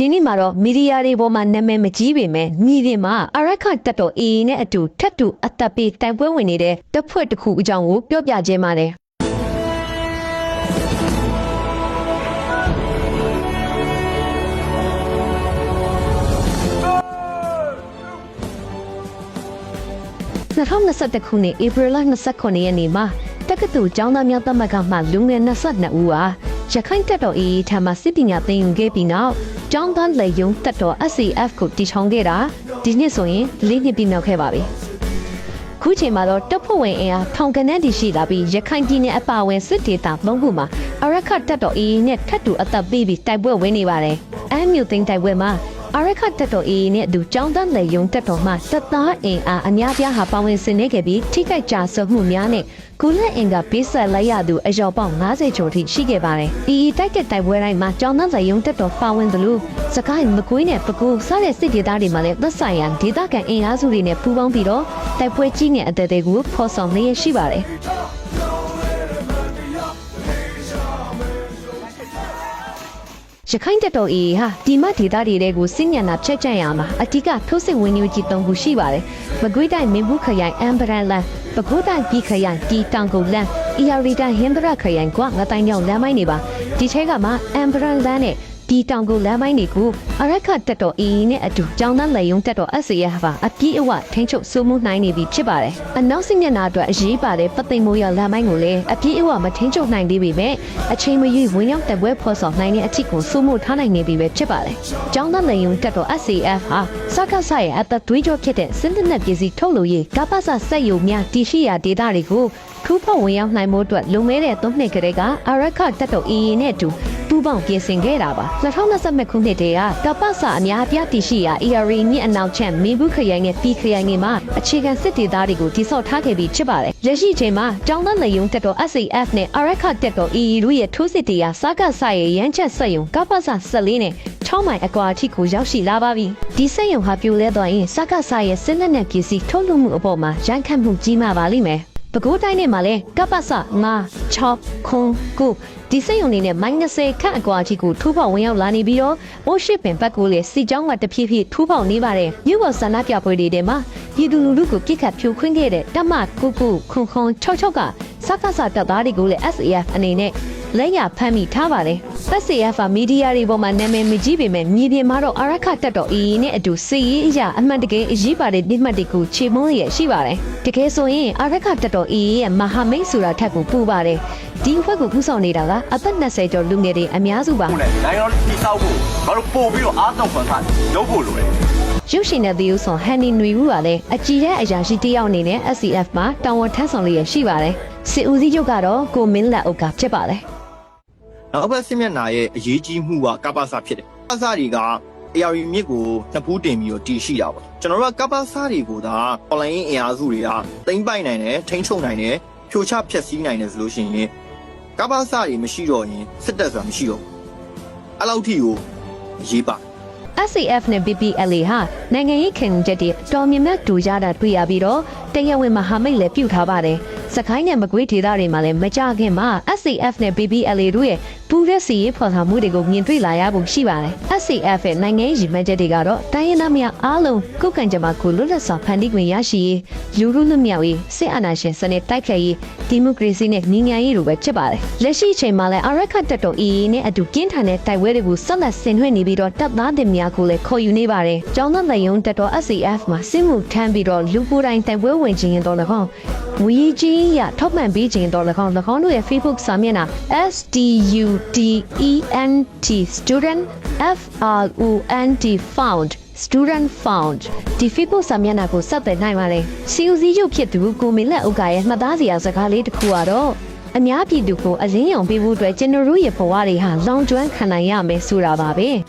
ဒီနေ့မှာတော့မီဒီယာတွေပေါ်မှာနာမည်မကြီးပေမဲ့မြေပြင်မှာအရက်ခတက်တော် AA နဲ့အတူထပ်တူအသက်ပေးတိုင်ပွဲဝင်နေတဲ့တပ်ဖွဲ့တစ်ခုအကြောင်းကိုပြောပြခြင်းပါတယ်2021ခုနှစ်ဧပြီလ29ရက်နေ့မှာတက္ကသိုလ်ကျောင်းသားများသမဂ္ဂမှလူငယ်22ဦးဟာရခိုင်တပ်တော် AA ထံမှစစ်ပညာသင်ယူခဲ့ပြီးနောက် ကျောင်းသားလက်ယုံတပ်တော် SCF ကိုတည်ထောင်ခဲ့တာဒီနှစ်ဆိုရင်၄နှစ်ပြည့်မြောက်ခဲ့ပါပြီ။ခုချိန်မှာတော့တပ်ဖွဲ့ဝင်အင်အားထောင်ကနန်းတည်ရှိလာပြီးရခိုင်ပြည်နယ်အပါအဝင်စစ်ဒေသသုံးခုမှာအရက်ခတပ်တော် AA နဲ့ထပ်တူအသက်ပေးပြီးတိုက်ပွဲဝင်နေပါတယ်။အမ်းမြို့သိမ်းတိုက်ပွဲမှာ အရက်ခတက်တော် AA နဲ့အတူចောင်းတန်းလေယုံတက်တော်မှတပ်သားအင်အားအများပြားဟာပါဝင်ဆင်နေခဲ့ပြီးထိခိုက်ကြဆုပ်မှုများနဲ့ကုလအင်ကပေးဆက်လိုက်ရသူအယောက်ပေါင်း90ကျော်ထိရှိခဲ့ပါတယ်။ AA တိုက်တဲ့တိုက်ပွဲတိုင်းမှာចောင်းတန်းလေယုံတက်တော်ပါဝင်သလိုစကိုင်းမကွေးနဲ့ပကူစတဲ့စစ်ဒေသတွေမှာလည်းသက်ဆိုင်ရာဒေသခံအင်အားစုတွေနဲ့ပူးပေါင်းပြီးတော့တိုက်ပွဲကြီးငယ်အသေးသေးကိုဖော်ဆောင်နေရရှိပါတယ်။ ရခိုင်တပ်တော် AA ဟာဒီမဒေသတွေတဲကိုစစ်ညံတာဖြတ်ကျက်ရမှာအတိကထိုးစစ်ဝင်မျိုးကြီး၃ခုရှိပါတယ်။မကွေးတိုင်းမင်းဘူးခရိုင်အမ်ဘရန်လန်ပဲခူးတိုင်းပြည်ခရိုင်တီတောင်ကုန်းလန်အီယာရီတိုင်းဟင်္ဒရခရိုင်ကငတိုင်းညောင်လမ်းမိုင်းတွေပါဒီထဲကမှအမ်ဘရန်လန်နဲ့ ဒီတောင်ကုန်းလမ်းမိုင်းတွေကိုအရက်ခတက်တော် AA နဲ့အတူကျောင်းသားလေယုံတက်တော် SAF ပါအပြည့်အဝထိန်းချုပ်စိုးမိုးနိုင်နေပြီဖြစ်ပါတယ်။အနောက်စစ်မျက်နှာအတွက်အရေးပါတဲ့ပသိမ်မိုးရလမ်းမိုင်းကိုလည်းအပြည့်အဝမထိန်းချုပ်နိုင်သေးပေမဲ့အချိန်မရွေးဝင်ရောက်တက်ပွဲဖော်ဆောင်နိုင်တဲ့အထစ်ကိုစိုးမိုးထားနိုင်နေပြီပဲဖြစ်ပါတယ်။ကျောင်းသားလေယုံတက်တော် SAF ဟာစကားဆရဲ့အသက်သွေးကြောဖြစ်တဲ့စစ်တပ်နဲ့ပြည်စီထုတ်လို့ရေးကပ္ပစစက်ယုံများတရှိရာဒေသတွေကိုထူးဖော်ဝင်ရောက်နိုင်မှုအတွက်လုံမဲတဲ့သုံးနှစ်ကလေးကအရက်ခတက်တော် AA နဲ့အတူ ပူးပေါင်းပြင်ဆင်ခဲ့တာပါ2020ခုနှစ်တည်းကကပ္ပစအများအပြားတည်ရှိရာ ERA မြစ်အနောက်ချမ်းမင်းဘူးခရိုင်နဲ့ပြည်ခရိုင်တွေမှာအခြေခံစစ်ဒေသတွေကိုတိစောက်ထားခဲ့ပြီးဖြစ်ပါတယ်လက်ရှိချိန်မှာတောင်တန်းလေယုံတက်တော် SAF နဲ့ RX တက်တော် EE တို့ရဲ့ထိုးစစ်တွေကစကားဆရဲ့ရမ်းချက်ဆက်ယုံကပ္ပစ14နဲ့6မိုင်အကွာအထိကိုရောက်ရှိလာပါပြီဒီစက်ယုံဟာပြိုလဲသွားရင်စကားဆရဲ့စစ်လက်နက်ပစ္စည်းထုတ်လုပ်မှုအပေါ်မှာရန်ခတ်မှုကြီးမားပါလိမ့်မယ် ပဲခူးတိုင်းနဲ့မှာလဲကပ္ပစ9 6ခွန်9ဒီစိတ်ယုံနေနဲ့ -30 ခန့်အကွာအထိကိုထူးပေါက်ဝင်ရောက်လာနေပြီးတော့အိုးရှိပင်ဘက်ကိုလေစီကြောင်းကတဖြည်းဖြည်းထူးပေါက်နေပါတယ်မြို့ပေါ်ဆန္ဒပြပွဲတွေထဲမှာပြည်သူလူထုကိုပြစ်ခတ်ဖြိုခွင်းခဲ့တဲ့တမကုကုခွန်ခွန်66ကစကားစတပ်သားတွေကိုလည်း SAF အနေနဲ့ လက်ရဖမ်းမိထားပါတယ်။ SAF ကမီဒီယာတွေပေါ်မှာနာမည်မကြီးပေမဲ့မြေပြင်မှာတော့အရက်ခတက်တော် AA နဲ့အတူစီရေးအရာအမှန်တကယ်အရေးပါတဲ့ပြစ်မှတ်တွေကိုခြေမုံးရရှိပါတယ်။တကယ်ဆိုရင်အရက်ခတက်တော် AA ရဲ့မဟာမိတ်ဆိုတာထက်ကိုပူပါတယ်။ဒီအဖွဲ့ကိုပူဆောင်နေတာကအသက်20ကျော်လူငယ်တွေအများစုပါနဲ့နိုင်ငံတော်တိစောက်ဖို့ဘာလို့ပို့ပြီးတော့အားတောင့်ခံထားလုပ်ဖို့လိုတယ်ရုပ်ရှင်တဲ့သီးဥဆောင်ဟန်နီနွေဦးကလည်းအကြည်တဲ့အရာရှိတစ်ယောက်အနေနဲ့ SCF မှာတာဝန်ထမ်းဆောင်လျက်ရှိပါတယ်။စစ်ဦးစီးချုပ်ကတော့ကိုမင်းလက်အုပ်ကဖြစ်ပါတယ်။။ နောက်ဘက်စစ်မျက်နှာရဲ့အရေးကြီးမှုကကပ္ပစဖြစ်တယ်။ကပ္ပစတွေက AR မြစ်ကိုနှစ်ဖူးတင်ပြီးတော့တည်ရှိတာပေါ့။ကျွန်တော်တို့ကကပ္ပစတွေကိုဒါ online အင်အားစုတွေကတိမ့်ပိုက်နိုင်တယ်ထိန်းချုပ်နိုင်တယ်ဖြိုချဖျက်ဆီးနိုင်တယ်ဆိုလို့ရှိရင်ကပ္ပစတွေမရှိတော့ရင်စစ်တပ်ဆိုတာမရှိတော့ဘူး။အဲ့လောက်ထိကိုအရေးပါ SAF နဲ့ BPLA ဟာနိုင်ငံရေးခင်ချက်တွေတော်မြင်မဲ့တူကြတာတွေ့ရပြီးတော့တရားဝင်မဟာမိတ်လည်းပြုတ်ထားပါတယ်။ စကိုင်းနဲ့မကွေးဒေသတွေမှာလည်းမကြခင်မှာ SAF နဲ့ BPLA တို့ရဲ့ပူးတဲ့စီရေးဖော်ဆောင်မှုတွေကိုမြင်တွေ့လာရဖို့ရှိပါတယ်။ SAF ရဲ့နိုင်ငံရေးရည်မှန်းချက်တွေကတော့တိုင်းရင်းသားများအားလုံးကုတ်ကံကြမ္မာကိုလွတ်လပ်စွာဖန်တီးခွင့်ရရှိရေးလူလူလူမြောက်ရေးစစ်အာဏာရှင်စနစ်တိုက်ဖျက်ရေးဒီမိုကရေစီနဲ့ညီညာရေးလိုပဲဖြစ်ပါတယ်။လက်ရှိအချိန်မှာလည်းအရက်ခတ်တက်တော် AA နဲ့အတူကင်းထန်တဲ့တိုက်ပွဲတွေကိုဆက်လက်ဆင်နွှဲနေပြီးတော့တပ်သားတွေများကိုလည်းခေါ်ယူနေပါတယ်။ကျောင်းသားလယုံတက်တော် SAF မှာစစ်မှုထမ်းပြီးတော့လူကိုယ်တိုင်တိုက်ပွဲဝင်ခြင်းရင်တော့လည်းဟောင်း ငွေကြီးရထောက်ပံ့ပေးခြင်းတော့၎င်း၎င်းတို့ရဲ့ Facebook စာမျက်နှာ STUDENT student FRONT found student found ဒီ Facebook စာမျက်နှာကိုဆက်သွယ်နိုင်ပါတယ်။ CUC ရုပ်ဖြစ်သူကိုမင်းလက်ဥက္ကရဲ့မှတ်သားစရာစကားလေးတစ်ခုကတော့အများပြည်သူကိုအလင်းရောင်ပေးဖို့အတွက်ကျွန်တော်တို့ရဲ့ဘဝတွေဟာလောင်ကျွမ်းခံနိုင်ရမယ်ဆိုတာပါပဲ။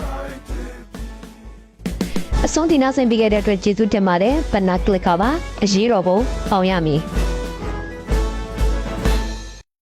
အဆုံးဒီနောက်ဆင်ပေးခဲ့တဲ့အတွက်ကျေးဇူးတင်ပါတယ်။ဘနာကလစ်ကပါအရေးတော်ပုံပေါင်ရမည်။